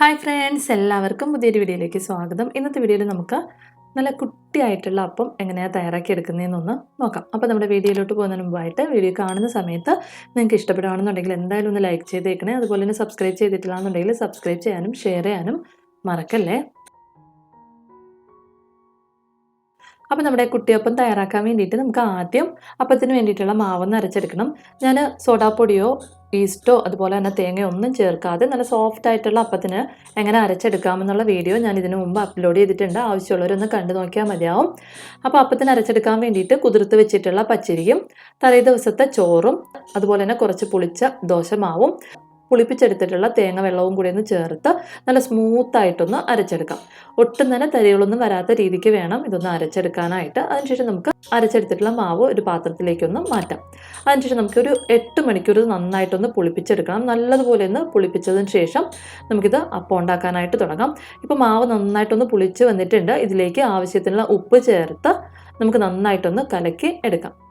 Hi friends എല്ലാവർക്കും പുതിയൊരു വീഡിയോയിലേക്ക് സ്വാഗതം. ഇന്നത്തെ വീഡിയോയിൽ നമുക്ക് നല്ല കുട്ടിയായിട്ടുള്ള അപ്പം എങ്ങനെയാണ് തയ്യാറാക്കി എടുക്കുന്നതെന്നൊന്ന് നോക്കാം. അപ്പോൾ നമ്മുടെ വീഡിയോയിലോട്ട് പോകുന്നതിന് മുമ്പായിട്ട് വീഡിയോ കാണുന്ന സമയത്ത് നിങ്ങൾക്ക് ഇഷ്ടപ്പെടുകയാണെന്നുണ്ടെങ്കിൽ എന്തായാലും ഒന്ന് ലൈക്ക് ചെയ്തേക്കണേ. അതുപോലെ തന്നെ സബ്സ്ക്രൈബ് ചെയ്തിട്ടില്ല എന്നുണ്ടെങ്കിൽ സബ്സ്ക്രൈബ് ചെയ്യാനും ഷെയർ ചെയ്യാനും മറക്കല്ലേ? അപ്പോൾ നമ്മുടെ കുട്ടിയപ്പം തയ്യാറാക്കാൻ വേണ്ടിയിട്ട് നമുക്ക് ആദ്യം അപ്പത്തിന് വേണ്ടിയിട്ടുള്ള മാവൊന്ന് അരച്ചെടുക്കണം. ഞാൻ സോഡാപ്പൊടിയോ ഈസ്റ്റോ അതുപോലെ തന്നെ തേങ്ങയോ ഒന്നും ചേർക്കാതെ നല്ല സോഫ്റ്റ് ആയിട്ടുള്ള അപ്പത്തിന് എങ്ങനെ അരച്ചെടുക്കാമെന്നുള്ള വീഡിയോ ഞാൻ ഇതിനു മുമ്പ് അപ്ലോഡ് ചെയ്തിട്ടുണ്ട്. ആവശ്യമുള്ളവരൊന്ന് കണ്ടു നോക്കിയാൽ മതിയാവും. അപ്പോൾ അപ്പത്തിന് അരച്ചെടുക്കാൻ വേണ്ടിയിട്ട് കുതിർത്ത് വെച്ചിട്ടുള്ള പച്ചരിയും തലേ ദിവസത്തെ ചോറും അതുപോലെ തന്നെ കുറച്ച് പുളിച്ച ദോശമാവും. പുളിപ്പിച്ചെടുത്തിട്ടുള്ള തേങ്ങ വെള്ളവും കൂടി ഒന്ന് ചേർത്ത് നല്ല സ്മൂത്തായിട്ടൊന്ന് അരച്ചെടുക്കാം. ഒട്ടും തന്നെ തരികളൊന്നും വരാത്ത രീതിക്ക് വേണം ഇതൊന്ന് അരച്ചെടുക്കാനായിട്ട്. അതിനുശേഷം നമുക്ക് അരച്ചെടുത്തിട്ടുള്ള മാവ് ഒരു പാത്രത്തിലേക്കൊന്ന് മാറ്റാം. അതിനുശേഷം നമുക്കൊരു എട്ട് മണിക്കൂർ നന്നായിട്ടൊന്ന് പുളിപ്പിച്ചെടുക്കണം. നല്ലതുപോലെ ഒന്ന് പുളിപ്പിച്ചതിന് ശേഷം നമുക്കിത് അപ്പം ഉണ്ടാക്കാനായിട്ട് തുടങ്ങാം. ഇപ്പോൾ മാവ് നന്നായിട്ടൊന്ന് പുളിച്ച് വന്നിട്ടുണ്ട്. ഇതിലേക്ക് ആവശ്യത്തിനുള്ള ഉപ്പ് ചേർത്ത് നമുക്ക് നന്നായിട്ടൊന്ന് കലക്കി എടുക്കാം.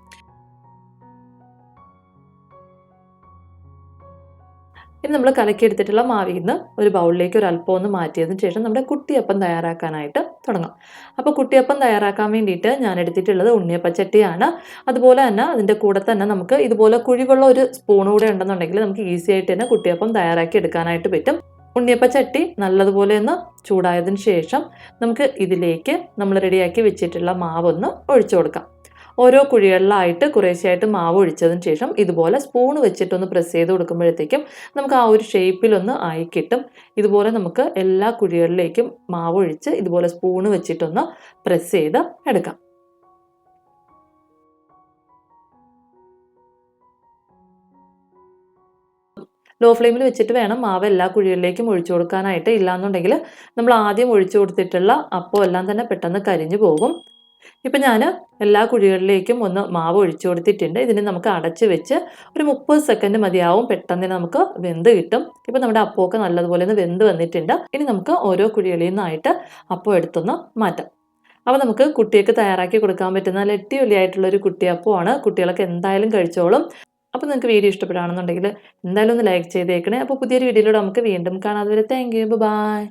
ഇനി നമ്മൾ കലക്കിയെടുത്തിട്ടുള്ള മാവിൽ നിന്ന് ഒരു ബൗളിലേക്ക് ഒരു അല്പം ഒന്ന് മാറ്റിയതിന് ശേഷം നമ്മുടെ കുട്ടിയപ്പം തയ്യാറാക്കാനായിട്ട് തുടങ്ങാം. അപ്പോൾ കുട്ടിയപ്പം തയ്യാറാക്കാൻ വേണ്ടിയിട്ട് ഞാൻ എടുത്തിട്ടുള്ളത് ഉണ്ണിയപ്പച്ചട്ടിയാണ്. അതുപോലെ തന്നെ അതിന്റെ കൂടെ തന്നെ നമുക്ക് ഇതുപോലെ കുഴിവുള്ള ഒരു സ്പൂൺ കൂടെ ഉണ്ടെന്നുണ്ടെങ്കിൽ നമുക്ക് ഈസി ആയിട്ട് തന്നെ കുട്ടിയപ്പം തയ്യാറാക്കി എടുക്കാനായിട്ട് പറ്റും. ഉണ്ണിയപ്പ ചട്ടി നല്ലതുപോലെ ഒന്ന് ചൂടായതിന് ശേഷം നമുക്ക് ഇതിലേക്ക് നമ്മൾ റെഡിയാക്കി വെച്ചിട്ടുള്ള മാവൊന്ന് ഒഴിച്ചു കൊടുക്കാം. ഓരോ കുഴികളിലായിട്ട് കുറേശ്ശെയായിട്ട് മാവ് ഒഴിച്ചതിന് ശേഷം ഇതുപോലെ സ്പൂൺ വെച്ചിട്ടൊന്ന് പ്രസ് ചെയ്ത് കൊടുക്കുമ്പോഴത്തേക്കും നമുക്ക് ആ ഒരു ഷേപ്പിലൊന്ന് ആയി കിട്ടും. ഇതുപോലെ നമുക്ക് എല്ലാ കുഴികളിലേക്കും മാവ് ഒഴിച്ച് ഇതുപോലെ സ്പൂൺ വെച്ചിട്ടൊന്ന് പ്രസ് ചെയ്ത് എടുക്കാം. ലോ ഫ്ലെയിമിൽ വെച്ചിട്ട് വേണം മാവ് എല്ലാ കുഴികളിലേക്കും ഒഴിച്ചു കൊടുക്കാനായിട്ട്. ഇല്ലാന്നുണ്ടെങ്കിൽ നമ്മൾ ആദ്യം ഒഴിച്ചു കൊടുത്തിട്ടുള്ള അപ്പോൾ എല്ലാം തന്നെ പെട്ടെന്ന് കരിഞ്ഞു പോകും. ഇപ്പം ഞാൻ എല്ലാ കുഴികളിലേക്കും ഒന്ന് മാവ് ഒഴിച്ചു കൊടുത്തിട്ടുണ്ട്. ഇതിനെ നമുക്ക് അടച്ച് വെച്ച് ഒരു മുപ്പത് സെക്കൻഡ് മതിയാവും പെട്ടെന്ന് നമുക്ക് വെന്ത് കിട്ടും. ഇപ്പം നമ്മുടെ അപ്പമൊക്കെ നല്ലതുപോലെ ഒന്ന് വെന്ത് വന്നിട്ടുണ്ട്. ഇനി നമുക്ക് ഓരോ കുഴികളിൽ നിന്നായിട്ട് അപ്പം എടുത്തൊന്ന് മാറ്റാം. അപ്പോൾ നമുക്ക് കുട്ടിയൊക്കെ തയ്യാറാക്കി കൊടുക്കാൻ പറ്റുന്ന നല്ല എട്ടിയൊലിയായിട്ടുള്ള ഒരു കുട്ടിയപ്പമാണ് കുട്ടികളൊക്കെ എന്തായാലും കഴിച്ചോളും. അപ്പോൾ നിങ്ങൾക്ക് വീഡിയോ ഇഷ്ടപ്പെടുകയാണെന്നുണ്ടെങ്കിൽ എന്തായാലും ഒന്ന് ലൈക്ക് ചെയ്തേക്കണേ. അപ്പോൾ പുതിയൊരു വീഡിയോയിലൂടെ നമുക്ക് വീണ്ടും കാണാതെ വരെ താങ്ക് യു ബൈ